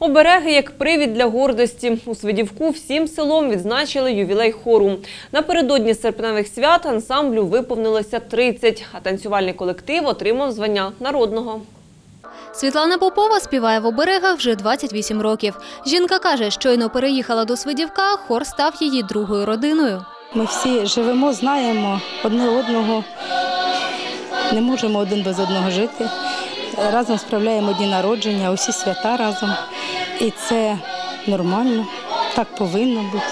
Обереги як привід для гордості. У Свидівку всім селом відзначили ювілей хору. Напередодні серпневих свят ансамблю виповнилося 30, а танцювальний колектив отримав звання народного. Світлана Попова співає в оберегах вже 28 років. Жінка каже, щойно переїхала до Свидівка, хор став її другою родиною. Ми всі живемо, знаємо одне одного, не можемо один без одного жити. Разом справляємо дні народження, усі свята разом. І це нормально, так повинно бути.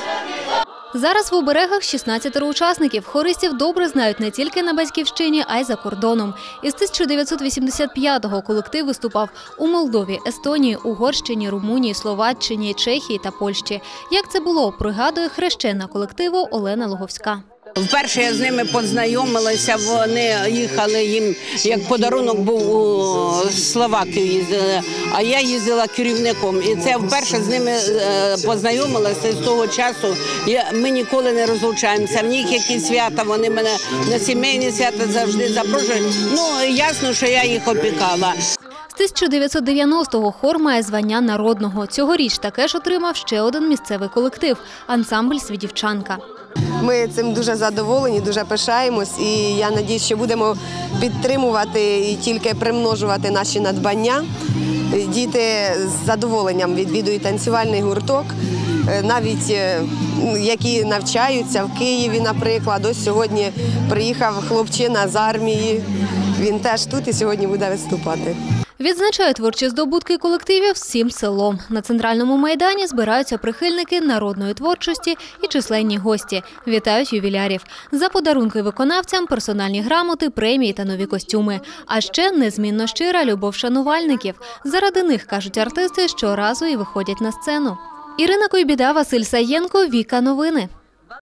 Зараз в оберегах 16 учасників. Хористів добре знають не тільки на батьківщині, а й за кордоном. Із 1985-го колектив виступав у Молдові, Естонії, Угорщині, Румунії, Словаччині, Чехії та Польщі. Як це було, пригадує хрещена колективу Олена Логовська. Вперше я з ними познайомилася. Вони їхали їм як подарунок був у Словакію їздили, а я їздила керівником. І це вперше з ними е, познайомилася. З того часу я, ми ніколи не розлучаємося. В них якісь свята. Вони мене на сімейні свята завжди запрошують. Ну ясно, що я їх опікала. З 1990-го хор має звання народного. Цьогоріч таке ж отримав ще один місцевий колектив ансамбль Свідівчанка. Ми цим дуже задоволені, дуже пишаємось, і я надіюсь, що будемо підтримувати і тільки примножувати наші надбання. Діти з задоволенням відвідують танцювальний гурток, навіть е, які навчаються в Києві, наприклад. Ось сьогодні приїхав хлопчина з армії. Він теж тут і сьогодні буде виступати. Відзначає творчі здобутки колективів всім селом. На центральному майдані збираються прихильники народної творчості і численні гості. Вітають ювілярів. За подарунки виконавцям персональні грамоти, премії та нові костюми. А ще незмінно щира любов шанувальників. Заради них кажуть артисти, щоразу і виходять на сцену. Ірина Койбіда, Василь Саєнко, Віка Новини.